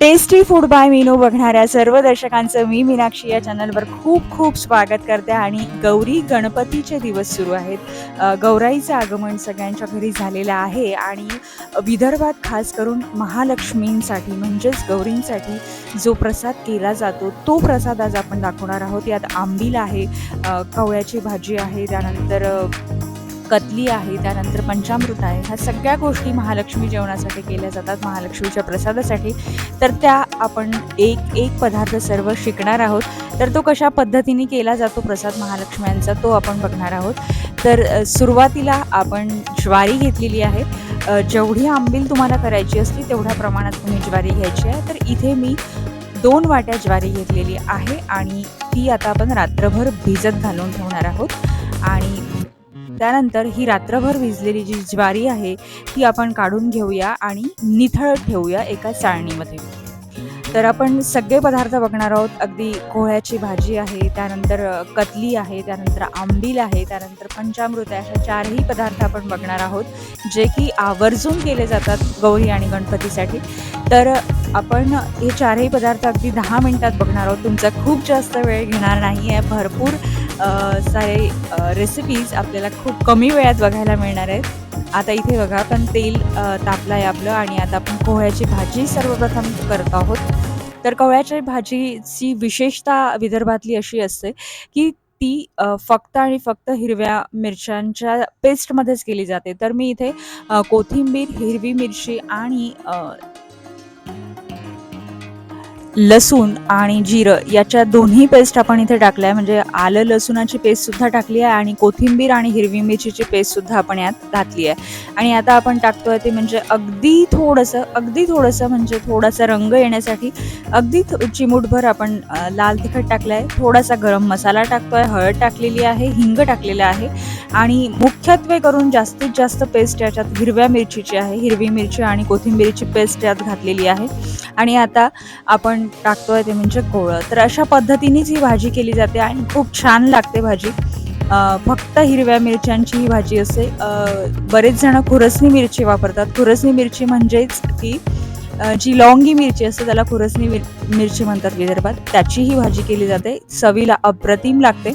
Tasty food by Meenu बघणाऱ्या सर्व दर्शकांचं मी मीनाक्षी या चॅनलवर खूप खूप स्वागत करते आणि गौरी गणपतीचे दिवस सुरू आहेत. गौराईचं आगमन सगळ्यांच्या घरी झालेलं आहे आणि विदर्भात खास करून महालक्ष्मींसाठी म्हणजेच गौरींसाठी जो प्रसाद केला जातो तो प्रसाद आज आपण दाखवणार आहोत. यात आंबील आहे कवळ्याची भाजी आहे त्यानंतर कतली आहे त्यानंतर पंचामृत आहे ह्या सगळ्या गोष्टी महालक्ष्मी जेवणासाठी केल्या जातात महालक्ष्मीच्या प्रसादासाठी. तर त्या आपण एक एक पदार्थ सर्व शिकणार आहोत. तर तो कशा पद्धतीने केला जातो प्रसाद महालक्ष्म्यांचा तो आपण बघणार आहोत. तर सुरुवातीला आपण ज्वारी घेतलेली आहे. जेवढी आंबील तुम्हाला करायची असली तेवढ्या प्रमाणात तुम्ही ज्वारी घ्यायची आहे. तर इथे मी दोन वाट्या ज्वारी घेतलेली आहे आणि ती आता आपण रात्रभर भिजत घालून ठेवणार आहोत. आणि त्यानंतर ही रात्रभर भिजलेली जी ज्वारी आहे ती आपण काढून घेऊया आणि निथळ ठेवूया एका चाळणीमध्ये. तर आपण सगळे पदार्थ बघणार आहोत. अगदी कोहळ्याची भाजी आहे त्यानंतर कतली आहे त्यानंतर आंबील आहे त्यानंतर पंचामृत आहे अशा चारही पदार्थ आपण बघणार आहोत जे की आवर्जून केले जातात गौरी आणि गणपतीसाठी. तर आपण हे चारही पदार्थ अगदी दहा मिनटात बघणार आहोत. तुमचा खूप जास्त वेळ घेणार नाही आहे भरपूर सारे रेसिपीज आपल्याला खूप कमी वेळात बघायला मिळणार आहेत. आता इथे बघा पण तेल तापलं आहे आपलं आणि आता आपण कोहळ्याची भाजी सर्वप्रथम करत आहोत. तर कोहळ्याच्या भाजीची विशेषता विदर्भातली अशी असते की ती फक्त आणि फक्त हिरव्या मिरच्यांच्या पेस्टमध्येच केली जाते. तर मी इथे कोथिंबीर हिरवी मिरची आणि लसूण आणि जिरं याच्या दोन्ही पेस्ट आपण इथे टाकल्या. म्हणजे आलं लसूणाची पेस्ट सुद्धा टाकली आहे आणि कोथिंबीर आणि हिरवी मिरचीची पेस्ट सुद्धा आपण यात घातली आहे. आणि आता आपण टाकतोय ते म्हणजे अगदी थोडंसं अगदी थोडंसं म्हणजे थोडासा रंग येण्यासाठी अगदी चिमूटभर आपण लाल तिखट टाकलं आहे थोडासा गरम मसाला टाकतोय हळद टाकलेली आहे हिंग टाकलेलं आहे. आणि मुख्यत्वे करून जास्तीत जास्त पेस्ट याच्यात हिरव्या मिरचीची आहे हिरवी मिरची आणि कोथिंबीरची पेस्ट यात घातलेली आहे. आणि आता आपण टाकतो आहे ते म्हणजे कोळं. तर अशा पद्धतीनेच ही भाजी केली जाते आणि खूप छान लागते भाजी. फक्त हिरव्या मिरच्यांची ही भाजी असते. बरेच जण खुरसणी मिरची वापरतात. खुरसणी मिरची म्हणजेच की जी लॉंगी मिरची असते त्याला खुरसणी मिर मिरची म्हणतात विदर्भात त्याची ही भाजी केली जाते. चवीला अप्रतिम लागते.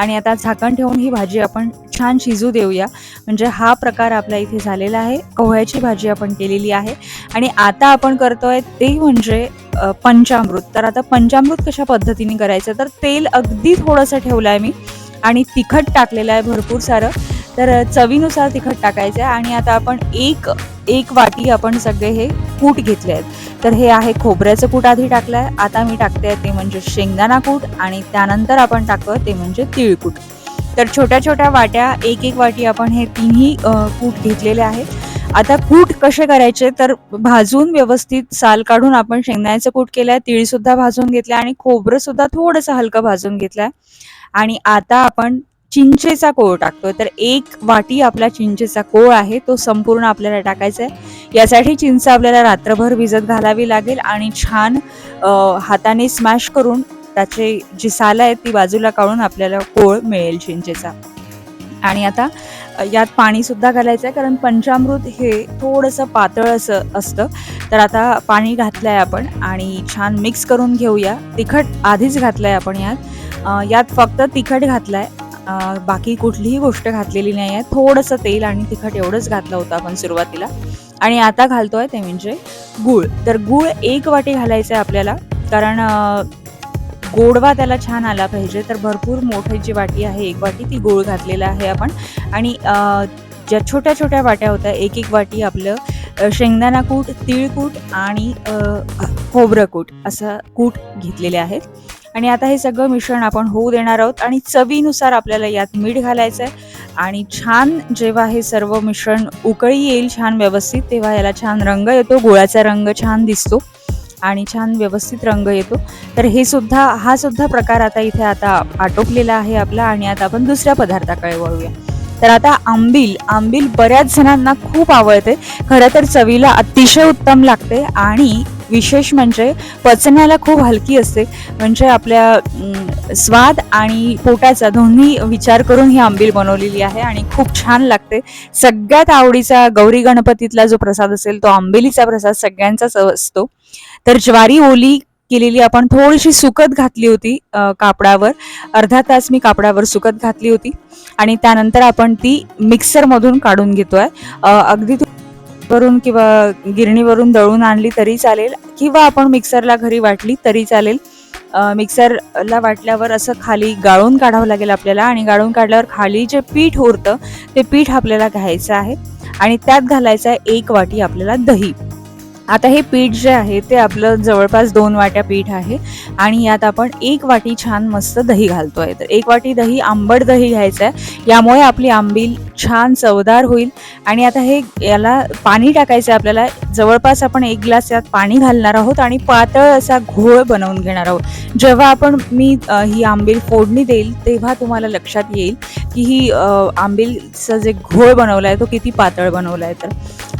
आणि आता झाकण ठेवून ही भाजी आपण छान शिजू देऊया. म्हणजे हा प्रकार आपल्या इथे झालेला आहे. कोहळ्याची भाजी आपण केलेली आहे. आणि आता आपण करतोय ते म्हणजे पंचामृत. तर आता पंचामृत कशा पद्धतीने करायचं? तर तेल अगदी थोडंसं ठेवलं आहे मी. आणि तिखट टाकलेलं आहे भरपूर सारं. तर चवीनुसार तिखट टाकायचं आहे. आणि आता आपण एक एक वाटी आपण सगळे हे कूट घेतले आहेत. तर हे आहे खोबऱ्याचं कूट आधी टाकलं आहे आता मी टाकते आहे ते म्हणजे शेंगदाणा कूट आणि त्यानंतर आपण टाकतो ते म्हणजे तिळकूट तर छोट्या छोट्या वाट्या एक एक वाटी आपण हे तिन्ही कूट घेतलेले आहे आता कूट कसे करायचे? तर भाजून व्यवस्थित साल काढून आपण शेंगदाण्याचं कूट केलं आहे तिळसुद्धा भाजून घेतलं आणि खोबरंसुद्धा थोडंसं हलकं भाजून घेतलं आहे आणि आता आपण चिंचेचा कोळ टाकतोय. तर एक वाटी आपला चिंचेचा कोळ आहे तो संपूर्ण आपल्याला टाकायचा आहे यासाठी चिंच आपल्याला रात्रभर भिजत घालावी लागेल आणि छान हाताने स्मॅश करून त्याचे जी सालं आहेत ती बाजूला काढून आपल्याला कोळ मिळेल चिंचेचा. आणि आता यात पाणी सुद्धा घालायचं आहे कारण पंचामृत हे थोडंसं पातळ असं असतं. तर आता पाणी घातलं आहे आपण आणि छान मिक्स करून घेऊया. तिखट आधीच घातलं आहे आपण यात. यात फक्त तिखट घातलं आहे बाकी कुठलीही गोष्ट घातलेली नाही आहे. थोडंसं तेल आणि तिखट एवढंच घातलं होतं आपण सुरुवातीला. आणि आता घालतो आहे ते म्हणजे गूळ. तर गूळ एक वाटी घालायचं आहे आपल्याला. कारण गोडवा त्याला छान आला पाहिजे. तर भरपूर मोठी जी वाटी आहे एक वाटी ती गूळ घातलेला आहे आपण. आणि ज्या छोट्या छोट्या वाट्या होत्या एक एक वाटी आपलं शेंगदाणा कूट तिळकूट आणि खोबरं कूट असं कूट घेतलेले आहेत. आणि आता हे सगळं मिश्रण आपण होऊ देणार आहोत आणि चवीनुसार आपल्याला यात मीठ घालायचं आहे आणि छान जेव्हा हे सर्व मिश्रण उकळी येईल छान व्यवस्थित तेव्हा याला छान रंग येतो. गुळाचा रंग छान दिसतो आणि छान व्यवस्थित रंग येतो. तर हे सुद्धा हा सुद्धा प्रकार आता इथे आता आटोपलेला आहे आपला आणि आता आपण दुसऱ्या पदार्थाकडे वळूया. तर आता आंबील आंबील बऱ्याच जणांना खूप आवडते. खरं तर चवीला अतिशय उत्तम लागते आणि विशेष म्हणजे पचण्याला खूप हलकी असते. म्हणजे आपल्या स्वाद आणि पोटाचा दोन्ही विचार करून ही आंबील बनवलेली आहे आणि खूप छान लागते. सगळ्यात आवडीचा गौरी गणपतीतला जो प्रसाद असेल तो आंबेलीचा प्रसाद सगळ्यांचाच असतो. तर ज्वारी ओली केलेली आपण थोडीशी सुकत घातली होती कापडावर. अर्धा तास मी कापडावर सुकत घातली होती. आणि त्यानंतर आपण ती मिक्सरमधून काढून घेतोय. अगदी तू वरून किंवा गिरणीवरून दळून आणली तरी चालेल किंवा आपण मिक्सरला घरी वाटली तरी चालेल. मिक्सरला वाटल्यावर असं खाली गाळून काढावं लागेल आपल्याला आणि गाळून काढल्यावर खाली जे पीठ उरतं ते पीठ आपल्याला घ्यायचं आहे आणि त्यात घालायचं आहे एक वाटी आपल्याला दही. आता हे पीठ जे आहे ते आपलं जवळपास दोन वाट्या पीठ आहे आणि यात आपण एक वाटी छान मस्त दही घालतो आहे तर एक वाटी दही आंबट दही घ्यायचं आहे यामुळे आपली आंबील छान चवदार होईल. आणि आता हे याला पाणी टाकायचं आहे आपल्याला. जवळपास आपण एक ग्लास यात पाणी घालणार आहोत आणि पातळ असा घोळ बनवून घेणार आहोत. जेव्हा आपण मी ही आंबील फोडणी देईल तेव्हा तुम्हाला लक्षात येईल की ही आंबीलचं आंबीलचा जे घोळ बनवला आहे तो किती पातळ बनवला आहे तर.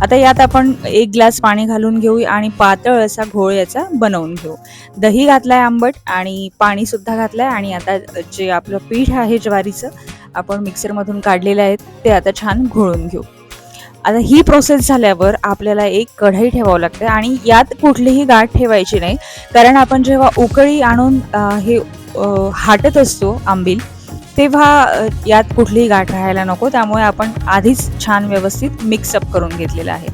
आता यात आपण एक ग्लास पाणी घालून घेऊ आणि पातळ असा घोळ याचा बनवून घेऊ. दही घातलाय आंबट आणि पाणीसुद्धा घातलं घातलंय आणि आता जे आपलं पीठ आहे ज्वारीचं आपण मिक्सरमधून काढलेलं आहे ते आता छान घोळून घेऊ. आता ही प्रोसेस झाल्यावर आपल्याला एक कढई ठेवावं लागते आणि यात कुठलीही गाठ ठेवायची नाही. कारण आपण जेव्हा उकळी आणून हे हाटत असतो आंबील तेव्हा यात कुठलीही गाठ राहायला नको. त्यामुळे आपण आधीच छान व्यवस्थित मिक्सअप करून घेतलेलं आहे.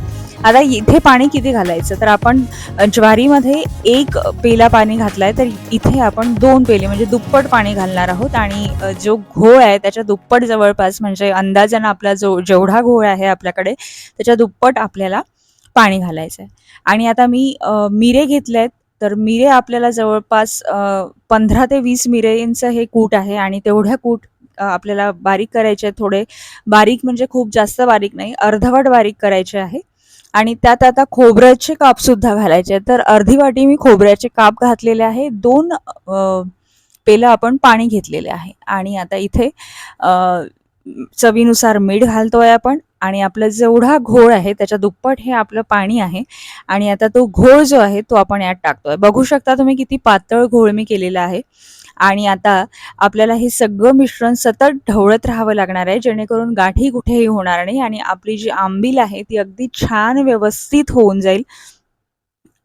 आता इथे पाणी किती घालायचं? तर आपण ज्वारीमध्ये एक पेला पाणी घातलाय तर इथे आपण दोन पेले म्हणजे दुप्पट पाणी घालणार आहोत. आणि जो घोळ आहे त्याच्या दुप्पट जवळपास म्हणजे अंदाजानं आपला जो जेवढा घोळ आहे आपल्याकडे त्याच्या दुप्पट आपल्याला पाणी घालायचं आहे आणि आता मी मिरे घेतले आहेत तर मिरे आपल्याला जवळपास पंधरा ते वीस मिरेंचं हे कूट आहे. आणि तेवढ्या कूट आपल्याला बारीक करायचे आहेत थोडे. बारीक म्हणजे खूप जास्त बारीक नाही अर्धवट बारीक करायचे आहे. आणि त्यात आता खोबऱ्याचे काप सुद्धा घालायचे आहेत. तर अर्धी वाटी मी खोबऱ्याचे काप घातलेले आहे. दोन पेलं आपण पाणी घेतलेले आहे. आणि आता इथे चवीनुसार मीठ घालतोय आपण आणि आपला जेवढा घोळ आहे त्याच्या दुप्पट हे आपलं पाणी आहे. आणि आता तो घोळ जो आहे तो आपण यात टाकतोय. बघू शकता तुम्ही किती पातळ घोळ मी केलेला आहे. आणि आता आपल्याला हे सगळं मिश्रण सतत ढवळत राहावं लागणार आहे जेणेकरून गाठी कुठेही होणार नाही आणि आपली जी आंबील आहे ती अगदी छान व्यवस्थित होऊन जाईल.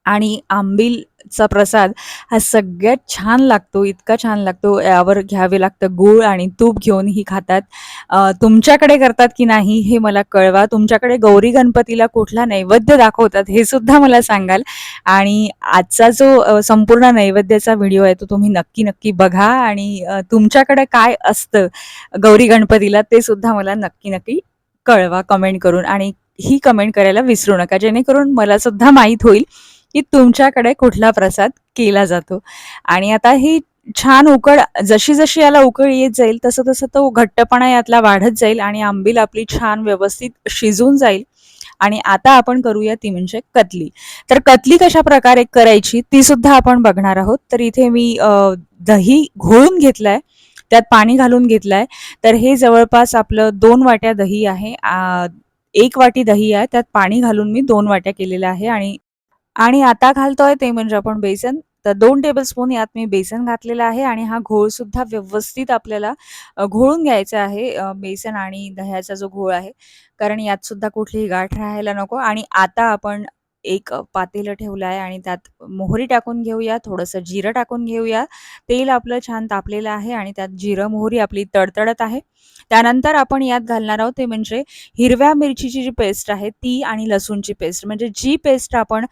आणि आंबील चा प्रसाद हा सगळ्यात छान लागतो इतका छान लागतो. यावर घ्यावे लागतं गूळ आणि तूप घेऊन ही खातात. तुमच्याकडे करतात की नाही हे मला कळवा. तुमच्याकडे गौरी गणपतीला कुठला नैवेद्य दाखवतात हे सुद्धा मला सांगाल. आणि आजचा जो संपूर्ण नैवेद्याचा व्हिडिओ आहे तो तुम्ही नक्की नक्की बघा. आणि तुमच्याकडे काय असतं गौरी गणपतीला ते सुद्धा मला नक्की नक्की कळवा कमेंट करून. आणि ही कमेंट करायला विसरू नका. जेणेकरून मला सुद्धा माहीत होईल की तुमच्याकडे कुठला प्रसाद केला जातो. आणि आता ही छान उकळ जशी जशी याला उकळ येत जाईल तसं तसं तो घट्टपणा यातला वाढत जाईल आणि आंबील आपली छान व्यवस्थित शिजून जाईल. आणि आता आपण करूया ती म्हणजे कतली. तर कतली कशा प्रकारे करायची ती सुद्धा आपण बघणार आहोत. तर इथे मी दही घोळून घेतलंय त्यात पाणी घालून घेतलंय. तर हे जवळपास आपलं दोन वाट्या दही आहे. एक वाटी दही आहे त्यात पाणी घालून मी दोन वाट्या केलेल्या आहे आणि आणि आता घालतोय ते म्हणजे आपण बेसन. तर दोन टेबलस्पून यात मी बेसन घातलेलं आहे आणि हा घोळ सुद्धा व्यवस्थित आपल्याला घोळून घ्यायचा आहे बेसन आणि दह्याचा जो घोळ आहे. कारण यात सुद्धा कुठलीही गाठ राहायला नको. आणि आता आपण एक पातेलं ठेवलं आहे आणि त्यात मोहरी टाकून घेऊया थोडंसं जिरं टाकून घेऊया. तेल आपलं छान तापलेलं आहे आणि त्यात जिरं मोहरी आपली तडतडत आहे. त्यानंतर आपण यात घालणार आहोत ते म्हणजे हिरव्या मिरचीची जी पेस्ट आहे ती आणि लसूणची पेस्ट. म्हणजे जी पेस्ट आपण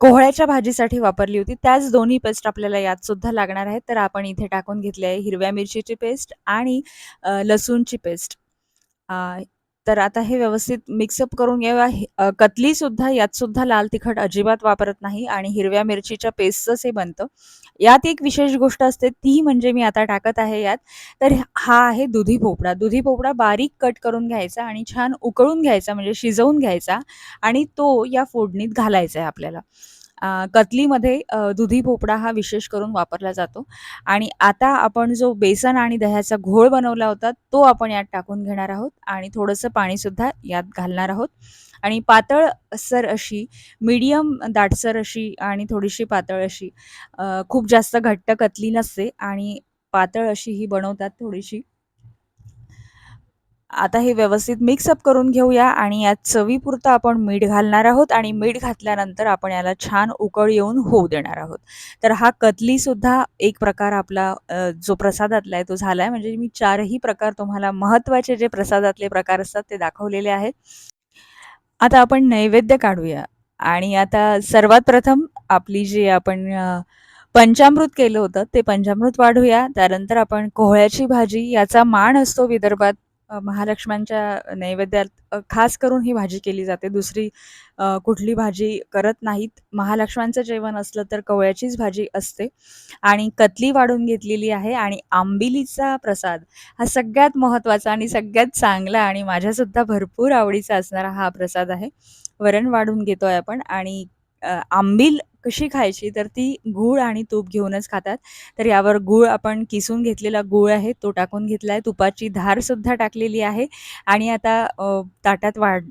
कोहळ्याच्या भाजीसाठी वापरली होती त्याच दोन्ही पेस्ट आपल्याला यात सुद्धा लागणार आहेत. तर आपण इथे टाकून घेतली आहे हिरव्या मिरचीची पेस्ट आणि लसूणची पेस्ट. तर आता हे व्यवस्थित मिक्सअप करून घ्यावा. कतली सुद्धा यात सुद्धा लाल तिखट अजिबात वापरत नाही आणि हिरव्या मिरचीच्या पेस्टच हे बनतं. यात एक विशेष गोष्ट असते ती म्हणजे मी आता टाकत आहे यात. तर हा आहे दुधी भोपळा. दुधी भोपळा बारीक कट करून घ्यायचा आणि छान उकळून घ्यायचा म्हणजे शिजवून घ्यायचा आणि तो या फोडणीत घालायचा आहे आपल्याला. कतलीमध्ये दुधी भोपळा हा विशेष करून वापरला जातो आणि आता आपण जो बेसन आणि दह्याचा घोळ बनवला होता तो आपण यात टाकून घेणार आहोत आणि थोडंसं पाणीसुद्धा यात घालणार आहोत आणि पातळ सर अशी मीडियम दाटसर अशी आणि थोडीशी पातळ अशी खूप जास्त घट्ट कतली नसते आणि पातळ अशी ही बनवतात थोडीशी. आता हे व्यवस्थित मिक्सअप करून घेऊया आणि यात चवीपुरतं आपण मीठ घालणार आहोत आणि मीठ घातल्यानंतर आपण याला छान उकळ येऊन होऊ देणार आहोत. तर हा कतलीसुद्धा एक प्रकार आपला जो प्रसादातला आहे तो झाला आहे. म्हणजे मी चारही प्रकार तुम्हाला महत्त्वाचे जे प्रसादातले प्रकार असतात ते दाखवलेले आहेत. आता आपण नैवेद्य काढूया आणि आता सर्वात प्रथम आपली जी आपण पंचामृत केलं होतं ते पंचामृत वाढूया. त्यानंतर आपण कोहळ्याची भाजी याचा मान असतो विदर्भात महालक्ष्म्यांच्या नैवेद्यात खास करून ही भाजी केली जाते. दुसरी कुठली भाजी करत नाहीत. महालक्ष्म्यांचं जेवण असलं तर कवळ्याचीच भाजी असते आणि कतली वाढून घेतलेली आहे आणि आंबिलीचा प्रसाद हा सगळ्यात महत्त्वाचा आणि सगळ्यात चांगला आणि माझ्यासुद्धा भरपूर आवडीचा असणारा हा प्रसाद आहे. वरण वाढून घेतोय आपण आणि आंबील कशी खायची तर ती गूळ आणि तूप घेऊनच खातात. तर यावर गूळ आपण किसून घेतलेला गूळ आहे तो टाकून घेतला आहे. तुपाची धारसुद्धा टाकलेली आहे आणि आता ताटात वाढ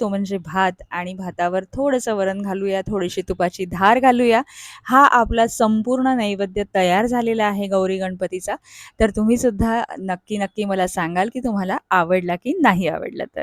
तो म्हणजे भात आणि भातावर थोडंसं वरण घालूया, थोडीशी तुपाची धार घालूया. हा आपला संपूर्ण नैवेद्य तयार झालेला आहे गौरी गणपतीचा. तर तुम्हीसुद्धा नक्की, नक्की मला सांगाल की तुम्हाला आवडला की नाही आवडला तर.